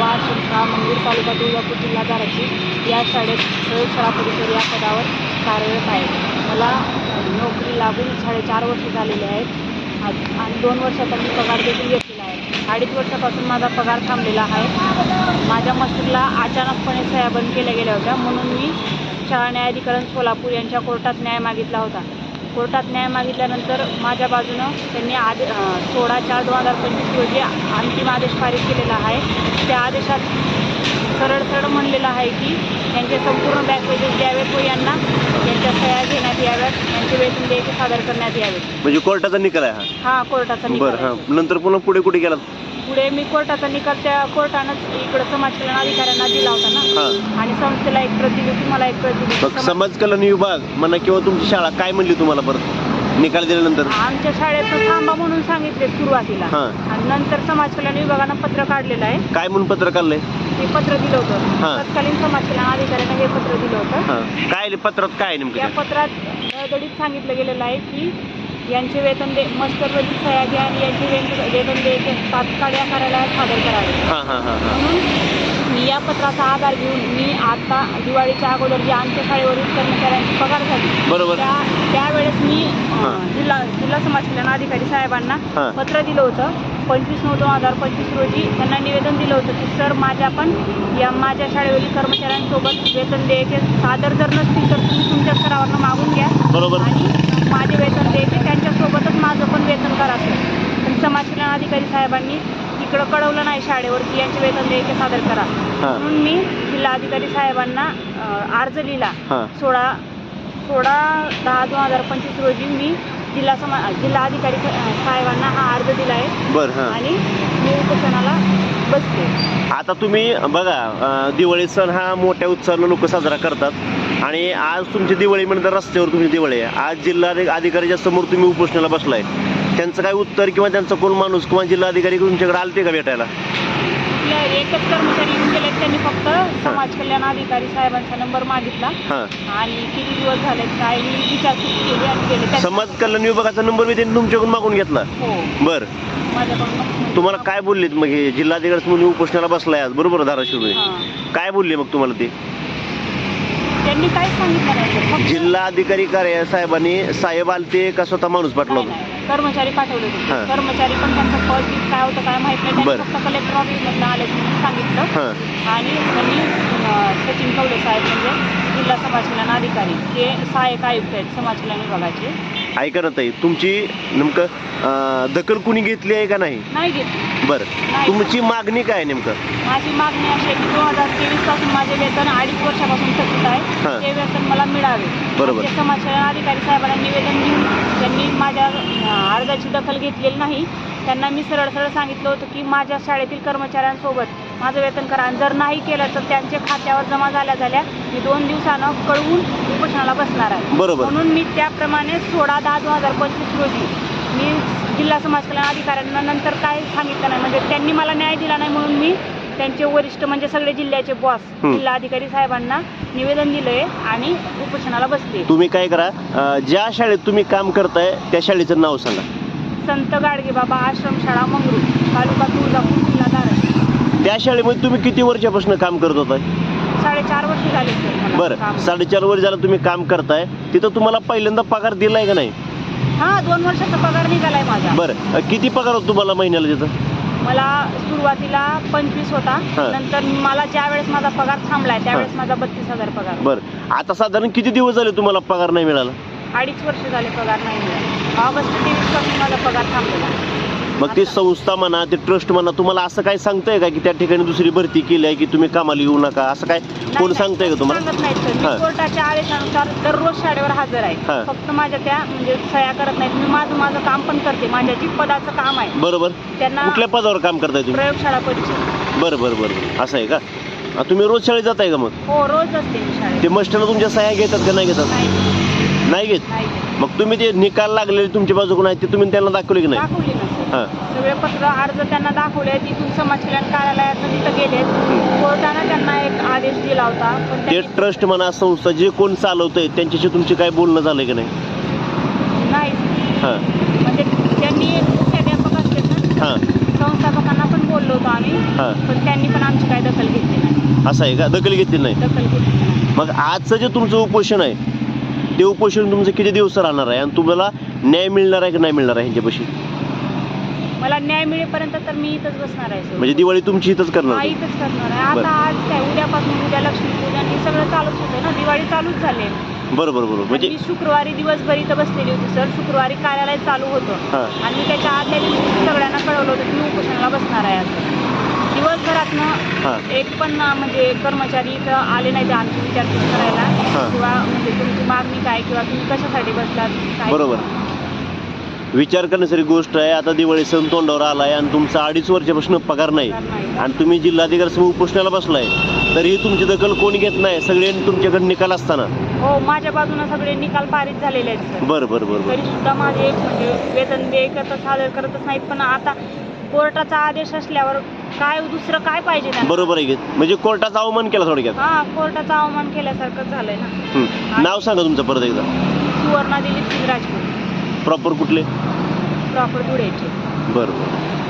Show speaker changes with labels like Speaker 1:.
Speaker 1: तालुका तुळजापूर जिल्हा धाराशिव या शाळेत प्रयोगशाळा परिसर या पदावर कार्यरत आहे. मला नोकरी लागून साडेचार वर्ष झालेले आहेत. आणि दोन वर्षाचा मी पगार देखील घेतलेला आहे. अडीच वर्षापासून माझा पगार थांबलेला आहे. माझ्या मजूरला अचानकपणे सह्या बंद केल्या गेल्या होत्या. म्हणून मी शाळा न्यायाधिकरण सोलापूर यांच्या कोर्टात न्याय मागितला होता. कोर्टात न्याय मागितल्यानंतर माझ्या बाजूनं त्यांनी आदे सोळा चार दोन हजार पंचवीस रोजी अंतिम आदेश पारित केलेला आहे. त्या आदेशात सरळ सरळ म्हणलेलं आहे की त्यांचे संपूर्ण बॅक पेजेस द्यावेत व यांना यांच्या सह्या घेण्यात याव्यात यांचे वेतन द्यायचे सादर करण्यात यावेत.
Speaker 2: म्हणजे कोर्टाचा निकाल आहे हा?
Speaker 1: हा कोर्टाचा निकाल
Speaker 2: बरं
Speaker 1: आहे.
Speaker 2: हा. नंतर पुन्हा पुढे कुठे गेला
Speaker 1: पुढे मी कोर्टाचा निकाल त्या कोर्टानंच इकडं समाज कल्याण अधिकाऱ्यांना दिला होता ना.
Speaker 2: हा.
Speaker 1: आणि संस्थेला एक प्रतिनिधी मला एक
Speaker 2: मग
Speaker 1: प्रतिनिधी
Speaker 2: समाज कल्याण विभाग म्हणा किंवा तुमची शाळा काय म्हणली तुम्हाला परत? निकाल दिल्यानंतर?
Speaker 1: आमच्या शाळेत थांबा म्हणून सांगितले सुरुवातीला.
Speaker 2: हा.
Speaker 1: आणि नंतर समाज कल्याण विभागानं पत्र काढलेलं आहे.
Speaker 2: काय म्हणून पत्र काढलंय?
Speaker 1: हे पत्र दिलं
Speaker 2: हा.
Speaker 1: होतं तत्कालीन समाज कल्याण अधिकाऱ्यानं हे पत्र दिलं होतं.
Speaker 2: हा. काय पत्रात काय आहे नेमकं
Speaker 1: या
Speaker 2: ते?
Speaker 1: पत्रात धडधडीत सांगितलं गेलेलं आहे की यांचे वेतन दे मस्टरवरील सह्या घ्या आणि यांचे वेतन वेतन तात्काळ या कार्यालयात सादर करावे.
Speaker 2: हा हा हा हा.
Speaker 1: म्हणून मी या पत्राचा आधार घेऊन मी आता दिवाळीच्या अगोदर जी आमच्या शाळेवरील कर्मचाऱ्यांची पगार झाली
Speaker 2: बरोबर.
Speaker 1: त्या त्यावेळेस मी. जिल्हा जिल्हा समाज कल्याण अधिकारी साहेबांना
Speaker 2: हा.
Speaker 1: पत्र दिलं होतं. पंचवीस नऊ दोन हजार पंचवीस रोजी त्यांना निवेदन दिलं होतं की सर माझ्या पण या माझ्या शाळेवरील कर्मचाऱ्यांसोबत वेतन द्यायचे सादर जर नसतील तर तुम्ही तुमच्या स्तरावरनं मागून घ्या.
Speaker 2: बरोबर.
Speaker 1: आणि माझे वेतन द्यायचे त्यांच्यासोबतच माझं पण वेतन करा सर. पण समाज कल्याण अधिकारी साहेबांनी इकडं कळवलं नाही शाळेवर की यांचे वेतन द्यायचे सादर करा.
Speaker 2: हा.
Speaker 1: म्हणून मी जिल्हा अधिकारी साहेबांना अं, अर्ज लिहिला.
Speaker 2: हा.
Speaker 1: सोळा सोळा दहा दोन हजार पंचवीस रोजी मी जिल्हा समा जिल्हा अधिकारी अं, साहेबांना हा अर्ज दिला आहे.
Speaker 2: बर हा.
Speaker 1: आणि मी उपोषणाला बसते.
Speaker 2: आता तुम्ही बघा अं, दिवाळी सण हा मोठ्या उत्साहानं लोक साजरा करतात. आणि आज तुमची दिवाळी म्हणजे रस्त्यावर तुमची दिवाळी आहे. आज जिल्हा अधि- अधिकाऱ्याच्या समोर तुम्ही उपोषणाला बसलाय. त्यांचं काय उत्तर किंवा त्यांचा कोण माणूस किंवा जिल्हा अधिकारी तुमच्याकडे आलते का भेटायला?
Speaker 1: आपल्या एकच कर्मचारी येऊन गेले त्यांनी फक्त समाज कल्याण अधिकारी साहेबांचा नंबर मागितला.
Speaker 2: हा.
Speaker 1: आणि किती दिवस झाले काय मी विचारपूस केली आणि गेले. त्या-
Speaker 2: समाज कल्याण विभागाचा नंबर मी त्यांनी तुमच्याकडून मागून घेतला.
Speaker 1: हो.
Speaker 2: बर.
Speaker 1: माझ्याकडून
Speaker 2: तुम्हाला काय बोललेत मग हे जिल्हाधिकारी म्हणून उपोषणाला बसलाय आज? बरोबर धाराशिव
Speaker 1: हा.
Speaker 2: काय बोलले मग तुम्हाला ते?
Speaker 1: त्यांनी काहीच सांगितलं नाही. सर. फक्त
Speaker 2: जिल्हा अधिकारी कार्य साहेबांनी साहेब आलते का स्वतः माणूस पाठला
Speaker 1: नाही,
Speaker 2: होता
Speaker 1: नाही. कर्मचारी पाठवले
Speaker 2: हा.
Speaker 1: होते कर्मचारी पण त्यांचं पद बीत काय होतं काय माहीत नाही.
Speaker 2: बरं.
Speaker 1: त्यांनी फक्त कलेक्टर ऑफिसमधनं आले म्हणून सांगितलं.
Speaker 2: हा.
Speaker 1: आणि त्यांनी अं, सचिन कवडे साहेब म्हणजे जिल्हा समाज कल्याण अधिकारी हे सहाय्यक आयुक्त आहेत समाज कल्याण विभागाचे.
Speaker 2: ऐका ना ताई तुमची नेमकं अं, दखल कुणी घेतली आहे का नाही?
Speaker 1: नाही घेत
Speaker 2: बरं. तुमची मागणी काय आहे नेमकं?
Speaker 1: माझी मागणी अशी आहे की दोन हजार तेवीसपासून माझे वेतन अडीच वर्षापासून थकीत
Speaker 2: हा.
Speaker 1: आहे ते वेतन मला मिळावे.
Speaker 2: बरोबर.
Speaker 1: आमचे अधिकारी साहेबांना निवेदन देऊन त्यांनी माझ्या अं, अर्जाची दखल घेतलेली नाही. त्यांना मी सरळ सरळ सांगितलं होतं की माझ्या शाळेतील कर्मचाऱ्यांसोबत माझं वेतन करा. आणि जर नाही केलं तर त्यांच्या खात्यावर जमा झाल्या झाल्या मी दोन दिवसानं कळवून उपोषणाला बसणार आहे.
Speaker 2: बरोबर.
Speaker 1: म्हणून मी त्याप्रमाणे सोळा दहा दोन हजार पंचवीस रोजी मी जिल्हा समाज कल्याण अधिकाऱ्यांना नंतर काय सांगितलं नाही. म्हणजे त्यांनी मला न्याय दिला नाही म्हणून मी त्यांचे वरिष्ठ म्हणजे सगळे जिल्ह्याचे बॉस. जिल्हा अधिकारी साहेबांना निवेदन दिलंय आणि उपोषणाला बसते
Speaker 2: तुम्ही काय करा अं, ज्या शाळेत तुम्ही काम करताय त्या शाळेचं नाव सांगा.
Speaker 1: संत गाडगे बाबा आश्रमशाळा मंगरूळ तालुका तुळजापूर जिल्हा धाराशिव.
Speaker 2: त्या शाळेमध्ये तुम्ही किती वर्षापासून काम करत होताय?
Speaker 1: साडेचार वर्ष झाले सर मला
Speaker 2: बरं. साडेचार वर्ष झालं तुम्ही काम करताय. तिथं तुम्हाला पहिल्यांदा पगार दिलाय का नाही?
Speaker 1: हा दोन वर्षाचा पगार निघालाय माझा.
Speaker 2: बरं. किती पगार होतो तुम्हाला महिन्याला तिथं
Speaker 1: मला सुरुवातीला पंचवीस होता.
Speaker 2: हा.
Speaker 1: नंतर मला ज्या वेळेस माझा पगार थांबलाय त्यावेळेस माझा बत्तीस हजार पगार.
Speaker 2: बरं. आता साधारण किती दिवस झाले तुम्हाला पगार नाही मिळाला?
Speaker 1: अडीच वर्ष झाले पगार नाही मिळाला. ऑगस्ट तेवीसपासून माझा पगार थांबलेला.
Speaker 2: मग ते संस्था म्हणा ते ट्रस्ट म्हणा तुम्हाला असं काय सांगताय का की त्या ठिकाणी दुसरी भरती केली आहे की तुम्ही कामाला येऊ नका? असं काय
Speaker 1: नाही,
Speaker 2: कोण
Speaker 1: नाही,
Speaker 2: सांगताय का तुम्हाला?
Speaker 1: सांगत नाही सर
Speaker 2: हा.
Speaker 1: मी कोर्टाच्या आदेशानुसार दररोज शाळेवर हजर
Speaker 2: हा.
Speaker 1: आहे फक्त माझ्या त्या म्हणजे सह्या करत नाहीत. मी माझं माझं काम पण करते. माझ्या जी पदाचं काम आहे
Speaker 2: बरोबर.
Speaker 1: त्यांना
Speaker 2: कुठल्या पदावर काम करताय तुम्ही?
Speaker 1: प्रयोगशाळा परिचय
Speaker 2: बरं बरं बरं बरं. असं आहे का? तुम्ही रोज शाळेत जाताय का मग?
Speaker 1: हो रोज असते मी शाळेत.
Speaker 2: ते मस्टरला तुमच्या सह्या घेतात का नाही घेतात?
Speaker 1: नाही
Speaker 2: नाही घेत?
Speaker 1: नाही
Speaker 2: मग तुम्ही ते निकाल लागलेले तुमच्या बाजूकडून आहेत ते तुम्ही त्यांना दाखवले की नाही?
Speaker 1: दाखवली.
Speaker 2: हां.
Speaker 1: सगळे पत्र अर्ज त्यांना दाखवले तिथून समाज कल्याण कार्यालयात तिथं गेले कोर्टानं त्यांना एक आदेश दिला होता पण
Speaker 2: ते
Speaker 1: त्यांनी
Speaker 2: ट्रस्ट म्हणा संस्था जे कोण चालवतंय त्यांच्याशी तुमचे काय बोलणं झालंय की नाही?
Speaker 1: नाही.
Speaker 2: हां.
Speaker 1: म्हणजे त्यांनी मुख्याध्यापक असते ना
Speaker 2: हां.
Speaker 1: संस्थापकांना पण बोललो होतो आम्ही
Speaker 2: हां.
Speaker 1: पण त्यांनी पण आमची काय दखल घेतली नाही.
Speaker 2: असं आहे का? दखल घेतली नाही?
Speaker 1: दखल घेतली नाही.
Speaker 2: मग आजचं जे तुमचं उपोषण आहे ते उपोषण तुमचं किती दिवस राहणार आहे? आणि तुम्हाला न्याय मिळणार आहे की नाही मिळणार आहे ह्यांच्यापाशी?
Speaker 1: मला न्याय मिळेपर्यंत तर मी इथंच बसणार आहे सर.
Speaker 2: म्हणजे दिवाळी तुमची इथंच करणार
Speaker 1: हा
Speaker 2: तुम्ही?
Speaker 1: इथंच करणार आहे
Speaker 2: बरं.
Speaker 1: आता आज काय उद्यापासून उद्या लक्ष्मीपूजन हे सगळं चालूच होतं ना दिवाळी चालूच झाली.
Speaker 2: बरोबर बरोबर म्हणजे
Speaker 1: मी शुक्रवारी दिवसभर इथं बसलेली होती सर शुक्रवारी कार्यालय चालू होतं
Speaker 2: हां
Speaker 1: आणि मी त्याच्या आदल्या दिवशी सगळ्यांना कळवलं होतं की मी उपोषणाला बसणार आहे असं दिवसभरातनं
Speaker 2: हां
Speaker 1: एक पण अं, म्हणजे कर्मचारी इथं आले नाही ते आमची विचारपूस करायला
Speaker 2: हां.
Speaker 1: किंवा म्हणजे तुमची मागणी काय किंवा तुम्ही कशासाठी बसलात काय
Speaker 2: बरोबर. विचार करण्यासारखी गोष्ट आहे. आता दिवाळी सण तोंडावर आलाय आणि तुमचा अडीच वर्षापासून पगार नाही. आणि तुम्ही जिल्हाधिकारी समोर उपोषणाला बसलाय. तरीही तुमची दखल कोणी घेत नाही? सगळे तुमच्याकडे निकाल असताना.
Speaker 1: हो माझ्या बाजूने सगळे निकाल पारित झालेले आहेत
Speaker 2: बरं बरं बरं
Speaker 1: तरी सुद्धा माझे म्हणजे वेतन देय करता सादर करतच नाहीत. पण आता कोर्टाचा आदेश असल्यावर काय दुसरं काय पाहिजे
Speaker 2: बरोबर आहे म्हणजे कोर्टाचा अवमान केला थोडक्यात.
Speaker 1: हा कोर्टाचा अवमान केल्यासारखं झालंय ना.
Speaker 2: नाव सांगा तुमचं परत एकदा.
Speaker 1: सुवर्णा दिलीप सिंग राजपूत
Speaker 2: प्रॉपर कुठले?
Speaker 1: प्रॉपर धुळ्याचे
Speaker 2: बरं बरं.